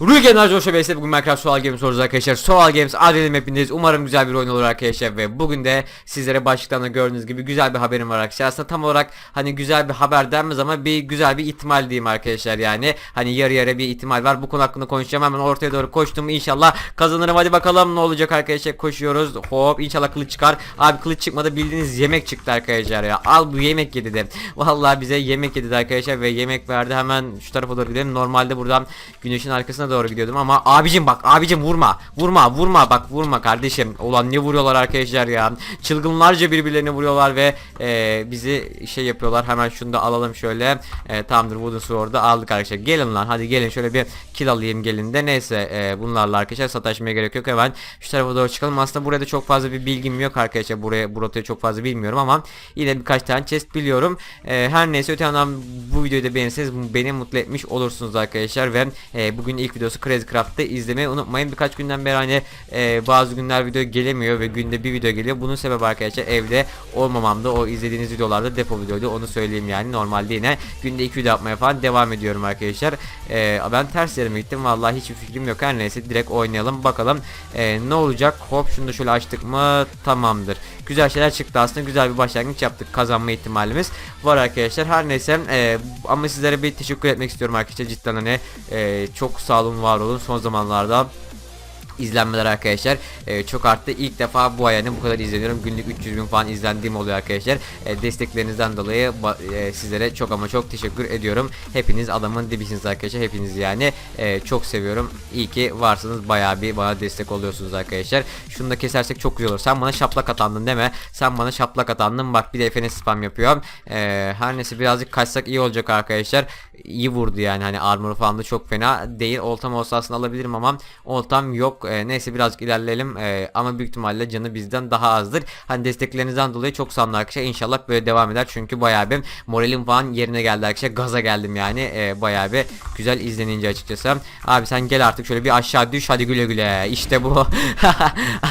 Rügen Arjoş'a Bey'se bugün Minecraft Soal Games soracağız arkadaşlar. Soal Games adresim hepindeyiz. Umarım güzel bir oyun olur arkadaşlar ve bugün de sizlere başlıktan da gördüğünüz gibi güzel bir haberim var arkadaşlar. Aslında tam olarak hani güzel bir haber denmez ama bir güzel bir ihtimal diyeyim arkadaşlar yani. Hani yarı yarı bir ihtimal var. Bu konu hakkında konuşacağım. Hemen ortaya doğru koştum. İnşallah kazanırım. Hadi bakalım ne olacak arkadaşlar. Koşuyoruz. Hop inşallah kılıç çıkar. Abi kılıç çıkmadı bildiğiniz yemek çıktı arkadaşlar ya. Al bu yemek yedi de. Vallahi bize yemek yedi arkadaşlar ve yemek verdi. Hemen şu tarafa doğru gidelim. Normalde buradan güneşin arkasına doğru gidiyordum ama abicim bak abicim vurma. Vurma vurma bak vurma kardeşim. Ulan ne vuruyorlar arkadaşlar ya. Çılgınlarca birbirlerini vuruyorlar ve e, bizi şey yapıyorlar. Hemen şunu da alalım şöyle. E, tamamdır Wooden Sword'u aldık arkadaşlar. Gelin lan hadi gelin şöyle bir kill alayım gelin de. Neyse e, bunlarla arkadaşlar sataşmaya gerek yok. Hemen şu tarafa doğru çıkalım. Aslında burada çok fazla bir bilgim yok arkadaşlar. Buraya bu rotayı çok fazla bilmiyorum ama yine birkaç tane chest biliyorum. E, her neyse öte yandan bu videoyu da beğenirseniz beni mutlu etmiş olursunuz arkadaşlar ve e, bugün ilk videosu Crazy Craft'ta izlemeyi unutmayın. Birkaç günden beri hani e, bazı günler video gelemiyor ve günde bir video geliyor. Bunun sebebi arkadaşlar evde olmamamda o izlediğiniz videolarda depo videoydu onu söyleyeyim yani. Normalde yine günde iki video yapmaya falan devam ediyorum arkadaşlar. E, ben ters yerime gittim. Vallahi hiçbir fikrim yok. Her neyse direkt oynayalım bakalım e, ne olacak. Hop şunu da şöyle açtık mı tamamdır. Güzel şeyler çıktı aslında. Güzel bir başlangıç yaptık. Kazanma ihtimalimiz var arkadaşlar. Her neyse e, ama sizlere bir teşekkür etmek istiyorum arkadaşlar. Cidden hani e, çok sağ olun var olun. Son zamanlarda izlenmeler arkadaşlar e, çok arttı. İlk defa bu ay bu kadar izleniyorum. Günlük 300 bin falan izlendiğim oluyor arkadaşlar. E, desteklerinizden dolayı e, sizlere çok ama çok teşekkür ediyorum. Hepiniz adamın dibisiniz arkadaşlar. Hepiniz yani e, çok seviyorum. İyi ki varsınız. Bayağı bir bana destek oluyorsunuz arkadaşlar. Şunu da kesersek çok güzel olur. Sen bana şaplak atandın deme. Sen bana şaplak atandın. Bak bir de efene spam yapıyorum. E, her neyse birazcık kaçsak iyi olacak arkadaşlar. İyi vurdu yani hani armor falan da çok fena değil. Oltam olsa aslında alabilirim ama oltam yok. E, neyse birazcık ilerleyelim. E, ama büyük ihtimalle canı bizden daha azdır. Hani desteklerinizden dolayı çok sağ olun arkadaşlar. İnşallah böyle devam eder. Çünkü bayağı bir moralim falan yerine geldi arkadaşlar. Gaza geldim yani. E, bayağı bir güzel izlenince açıkçası. Abi sen gel artık şöyle bir aşağı düş hadi güle güle. İşte bu.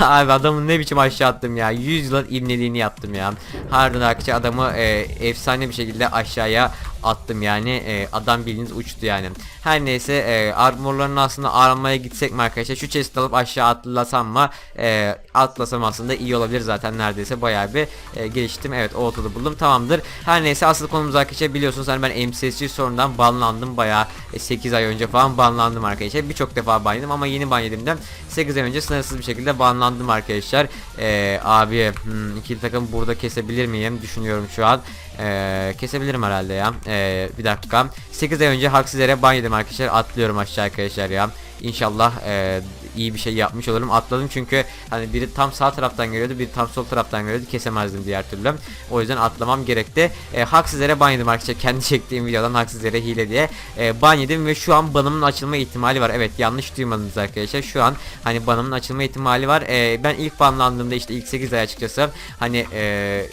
Abi adamın ne biçim aşağı attım ya. 100 yılın ibneliğini yaptım ya. Harbiden arkadaşlar adamı e, efsane bir şekilde aşağıya attım yani e, adam bildiğiniz uçtu yani. Her neyse e, armorlarını aslında aramaya gitsek mi arkadaşlar? Şu chest alıp aşağı atlasam mı? E, atlasam aslında iyi olabilir zaten neredeyse bayağı bir e, geliştim. Evet o ortada buldum tamamdır. Her neyse asıl konumuz arkadaşlar biliyorsunuz hani ben MCSG sorundan banlandım. Bayağı e, 8 ay önce falan banlandım arkadaşlar. Birçok defa ban yedim ama yeni ban yediğimden 8 ay önce sınırsız bir şekilde banlandım arkadaşlar. E, abi hmm, ikili takım burada kesebilir miyim? Düşünüyorum şu an. Ee, kesebilirim herhalde ya. Ee, bir dakika. 8 ay önce haksız yere ban yedim arkadaşlar. Atlıyorum aşağı arkadaşlar ya. İnşallah e, iyi bir şey yapmış olurum. Atladım çünkü hani biri tam sağ taraftan geliyordu, biri tam sol taraftan geliyordu. Kesemezdim diğer türlü. O yüzden atlamam gerekti. E, haksız yere ban yedim arkadaşlar. Kendi çektiğim videodan haksız yere hile diye e, ban yedim ve şu an banımın açılma ihtimali var. Evet yanlış duymadınız arkadaşlar. Şu an hani banımın açılma ihtimali var. E, ben ilk banlandığımda işte ilk 8 ay açıkçası hani e,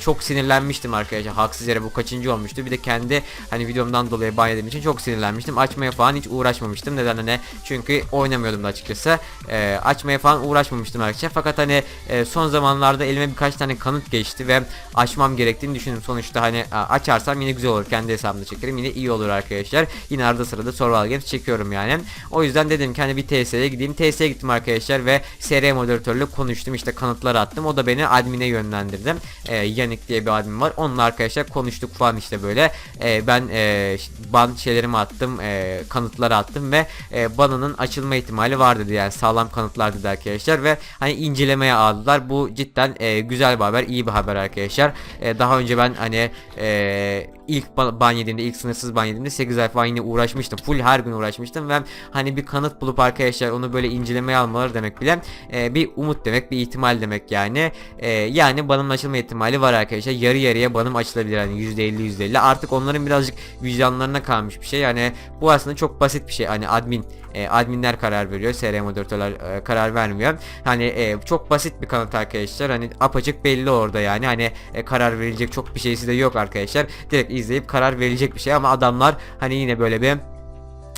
çok sinirlenmiştim arkadaşlar. Haksız yere bu kaçıncı olmuştu. Bir de kendi hani videomdan dolayı ban yediğim için çok sinirlenmiştim. Açmaya falan hiç uğraşmamıştım. Neden ne? Çünkü oynamıyordum da açıkçası. E, açmaya falan uğraşmamıştım arkadaşlar. Fakat hani e, son zamanlarda elime birkaç tane kanıt geçti ve açmam gerektiğini düşündüm. Sonuçta hani açarsam yine güzel olur. Kendi hesabımda çekerim. Yine iyi olur arkadaşlar. Yine arada sırada survival games çekiyorum yani. O yüzden dedim ki hani bir TS'ye gideyim. TS'ye gittim arkadaşlar ve SR moderatörle konuştum. İşte kanıtları attım. O da beni admine yönlendirdi. E, Yannick diye bir admin var. Onunla arkadaşlar konuştuk falan işte böyle. E, ben e, ban şeylerimi attım. E, kanıtları attım ve e, banının açılma ihtimali var dedi yani sağlam kanıtlar dedi arkadaşlar ve hani incelemeye aldılar. Bu cidden e, güzel bir haber, iyi bir haber arkadaşlar. E, daha önce ben hani e, ilk ban, yediğimde, ilk sınırsız ban yediğimde 8 ay falan yine uğraşmıştım. Full her gün uğraşmıştım ve hani bir kanıt bulup arkadaşlar onu böyle incelemeye almaları demek bile e, bir umut demek, bir ihtimal demek yani. E, yani banımın açılma ihtimali var arkadaşlar. Yarı yarıya banım açılabilir hani %50 %50. Artık onların birazcık vicdanlarına kalmış bir şey. Yani bu aslında çok basit bir şey. Hani admin e, adminler karar veriyor. SR moderatörler e, karar vermiyor. Hani e, çok basit bir kanıt arkadaşlar. Hani apaçık belli orada yani. Hani e, karar verilecek çok bir şeysi de yok arkadaşlar. Direkt izleyip karar verilecek bir şey ama adamlar hani yine böyle bir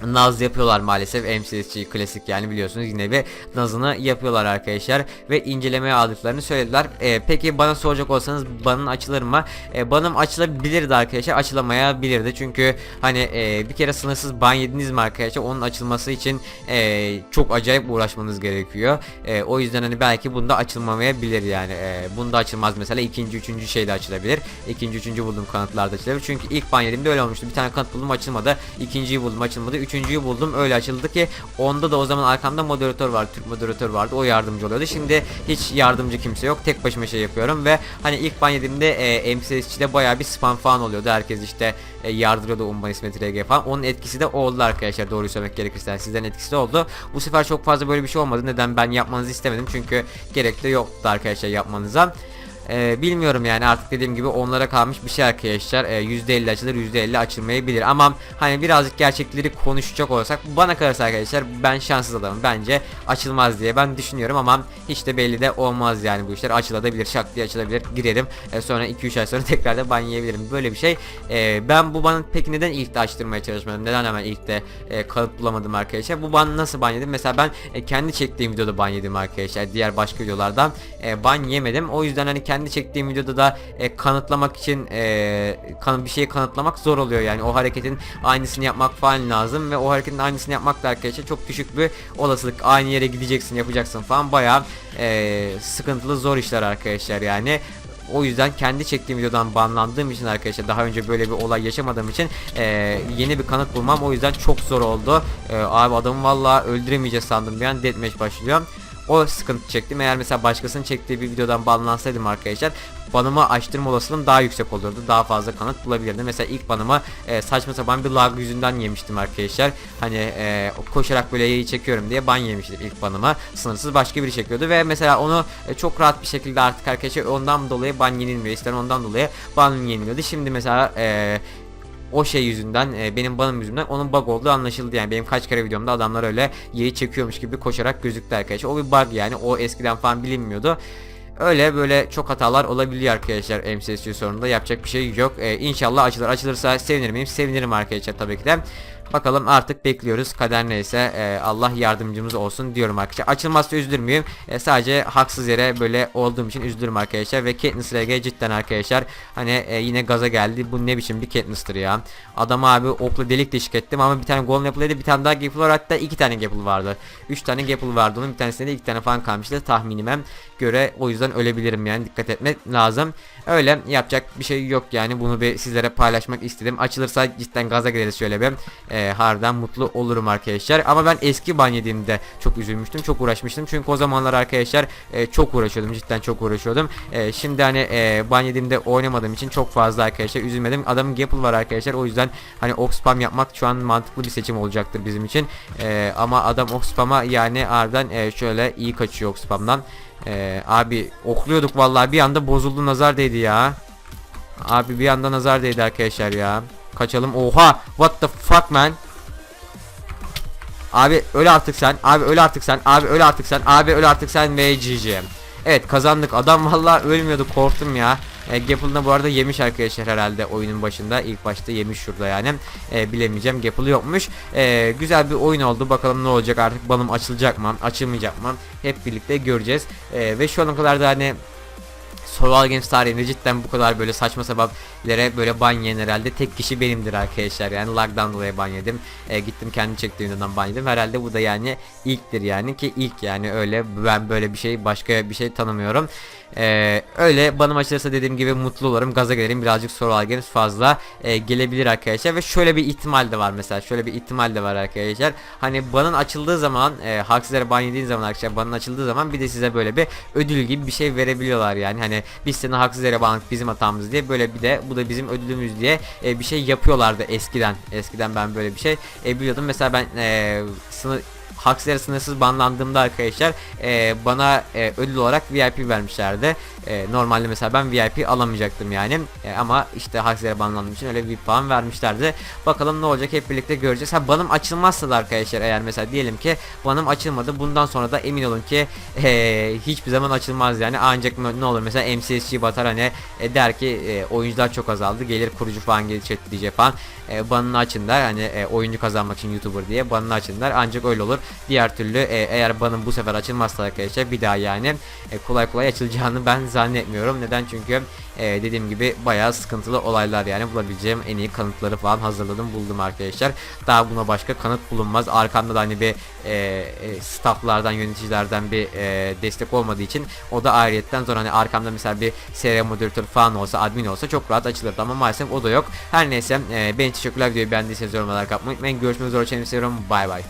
Naz yapıyorlar maalesef. MCSG klasik yani biliyorsunuz yine bir nazını yapıyorlar arkadaşlar ve incelemeye aldıklarını söylediler. Ee, peki bana soracak olsanız banın açılır mı? Ee, banım açılabilirdi arkadaşlar. Açılamayabilirdi. Çünkü hani e, bir kere sınırsız ban yediniz mi arkadaşlar? Onun açılması için e, çok acayip uğraşmanız gerekiyor. E, o yüzden hani belki bunda açılmamayabilir yani. E, bunda açılmaz mesela ikinci üçüncü şeyde açılabilir. İkinci üçüncü bulduğum kanıtlarda açılabilir. Çünkü ilk ban yediğimde öyle olmuştu. Bir tane kanıt buldum açılmadı. İkinciyi buldum açılmadı üçüncüyü buldum. Öyle açıldı ki onda da o zaman arkamda moderatör var Türk moderatör vardı. O yardımcı oluyordu. Şimdi hiç yardımcı kimse yok. Tek başıma şey yapıyorum ve hani ilk ban yediğimde e, MCS'de bayağı bir spam falan oluyordu. Herkes işte e, yardırıyordu Umban İsmet RG falan. Onun etkisi de oldu arkadaşlar. Doğruyu söylemek gerekirse sizden etkisi de oldu. Bu sefer çok fazla böyle bir şey olmadı. Neden? Ben yapmanızı istemedim çünkü gerek de yoktu arkadaşlar yapmanıza ee, bilmiyorum yani artık dediğim gibi onlara kalmış bir şey arkadaşlar. Ee, %50 açılır %50 açılmayabilir. Ama hani birazcık gerçekleri konuşacak olsak bana kalırsa arkadaşlar ben şanssız adamım. Bence açılmaz diye ben düşünüyorum ama hiç de belli de olmaz yani bu işler. Açılabilir şak diye açılabilir. Girerim Ee, sonra 2-3 ay sonra tekrar da ban yiyebilirim. Böyle bir şey. Ee, ben bu banı peki neden ilk de açtırmaya çalışmadım? Neden hemen ilk de e, kalıp bulamadım arkadaşlar? Bu ban nasıl ban yedim? Mesela ben e, kendi çektiğim videoda ban yedim arkadaşlar. Diğer başka videolardan e, ban o yüzden hani kendi çektiğim videoda da e, kanıtlamak için e, kan bir şeyi kanıtlamak zor oluyor. Yani o hareketin aynısını yapmak falan lazım ve o hareketin aynısını yapmak da arkadaşlar çok düşük bir olasılık. Aynı yere gideceksin yapacaksın falan. Bayağı e, sıkıntılı zor işler arkadaşlar yani. O yüzden kendi çektiğim videodan banlandığım için arkadaşlar daha önce böyle bir olay yaşamadığım için e, yeni bir kanıt bulmam o yüzden çok zor oldu. E, abi adamı valla öldüremeyeceğiz sandım. Bir an deathmatch başlıyor. O sıkıntı çektim. Eğer mesela başkasının çektiği bir videodan banlansaydım arkadaşlar banımı açtırma olasılığım daha yüksek olurdu. Daha fazla kanıt bulabilirdim. Mesela ilk banımı e, saçma sapan bir lag yüzünden yemiştim arkadaşlar. Hani e, koşarak böyle yayı çekiyorum diye ban yemiştim ilk banıma. Sınırsız başka biri çekiyordu ve mesela onu e, çok rahat bir şekilde artık arkadaşlar ondan dolayı ban yenilmiyor. İster ondan dolayı banım yeniliyordu. Şimdi mesela e, o şey yüzünden e, benim banım yüzümden onun bug olduğu anlaşıldı yani benim kaç kere videomda adamlar öyle yayı çekiyormuş gibi koşarak gözüktü arkadaşlar o bir bug yani o eskiden falan bilinmiyordu Öyle böyle çok hatalar olabiliyor arkadaşlar MCSG sorununda yapacak bir şey yok. Ee, inşallah açılır. Açılırsa sevinirim miyim? Sevinirim arkadaşlar tabii ki de. Bakalım artık bekliyoruz. Kader neyse e, Allah yardımcımız olsun diyorum arkadaşlar. Açılmazsa üzülür müyüm? E, sadece haksız yere böyle olduğum için üzülürüm arkadaşlar. Ve Katniss RG cidden arkadaşlar hani e, yine gaza geldi. Bu ne biçim bir Katniss'tır ya. Adam abi okla delik deşik ettim ama bir tane golden apple'ydı. Bir tane daha gapple var hatta iki tane gapple vardı. Üç tane gapple vardı onun bir tanesinde de iki tane falan kalmıştı tahminime göre. O yüzden ölebilirim yani dikkat etmek lazım. Öyle yapacak bir şey yok yani bunu bir sizlere paylaşmak istedim. Açılırsa cidden gaza geliriz şöyle bir. E, harbiden mutlu olurum arkadaşlar. Ama ben eski ban yediğimde çok üzülmüştüm. Çok uğraşmıştım. Çünkü o zamanlar arkadaşlar e, çok uğraşıyordum. Cidden çok uğraşıyordum. E, şimdi hani e, ban yediğimde oynamadığım için çok fazla arkadaşlar üzülmedim. Adamın Gapple var arkadaşlar. O yüzden hani ok spam yapmak şu an mantıklı bir seçim olacaktır bizim için. E, ama adam ok spam'a yani ardından e, şöyle iyi kaçıyor ok spam'dan. Ee, abi okluyorduk vallahi bir anda bozuldu nazar değdi ya. Abi bir anda nazar değdi arkadaşlar ya. Kaçalım. Oha. What the fuck man? Abi öl artık sen. Abi öl artık sen. Abi öl artık sen. Abi öl artık sen ve GG. Evet kazandık. Adam vallahi ölmüyordu. Korktum ya. E, Gapple'da bu arada yemiş arkadaşlar herhalde oyunun başında. ilk başta yemiş şurada yani. E, bilemeyeceğim. Gapple yokmuş. E, güzel bir oyun oldu. Bakalım ne olacak artık. Banım açılacak mı? Açılmayacak mı? Hep birlikte göreceğiz. E, ve şu ana kadar da hani Survival Games tarihinde cidden bu kadar böyle saçma sebeplere böyle ban yiyen herhalde tek kişi benimdir arkadaşlar. Yani lagdan dolayı ban yedim. E, gittim kendi çektiğimden ban yedim. Herhalde bu da yani ilktir yani ki ilk yani öyle ben böyle bir şey başka bir şey tanımıyorum. E, öyle banım açılırsa dediğim gibi mutlu olurum. Gaza gelirim. Birazcık Survival Games fazla e, gelebilir arkadaşlar. Ve şöyle bir ihtimal de var mesela. Şöyle bir ihtimal de var arkadaşlar. Hani banın açıldığı zaman e, haksız yere ban yediğin zaman arkadaşlar banın açıldığı zaman bir de size böyle bir ödül gibi bir şey verebiliyorlar yani. Hani biz seni haksız yere banladık bizim hatamız diye böyle bir de bu da bizim ödülümüz diye e, bir şey yapıyorlardı eskiden. Eskiden ben böyle bir şey e, biliyordum. Mesela ben e, sınır haksız yere sınırsız banlandığımda arkadaşlar e, bana e, ödül olarak VIP vermişlerdi. E, normalde mesela ben VIP alamayacaktım yani. E, ama işte Haksiyer'e banlandığım için öyle bir puan vermişlerdi. Bakalım ne olacak hep birlikte göreceğiz. Ha banım açılmazsa da arkadaşlar eğer mesela diyelim ki banım açılmadı. Bundan sonra da emin olun ki e, hiçbir zaman açılmaz yani. Ancak ne olur mesela MCSG batar hani e, der ki e, oyuncular çok azaldı. Gelir kurucu falan gelir chat diyecek falan. E, banını açın der. Hani e, oyuncu kazanmak için YouTuber diye banını açın der. Ancak öyle olur. Diğer türlü e, eğer banım bu sefer açılmazsa arkadaşlar bir daha yani e, kolay kolay açılacağını ben zannetmiyorum. Neden? Çünkü e, dediğim gibi bayağı sıkıntılı olaylar yani bulabileceğim en iyi kanıtları falan hazırladım buldum arkadaşlar. Daha buna başka kanıt bulunmaz. Arkamda da hani bir e, e, stafflardan yöneticilerden bir e, destek olmadığı için o da ayrıyetten sonra hani arkamda mesela bir SR moderatör falan olsa admin olsa çok rahat açılırdı ama maalesef o da yok. Her neyse e, benim teşekkürler videoyu beğendiyseniz yorumlara like atmayı unutmayın. Görüşmek üzere. Hoşçakalın. Seviyorum. Bay bay.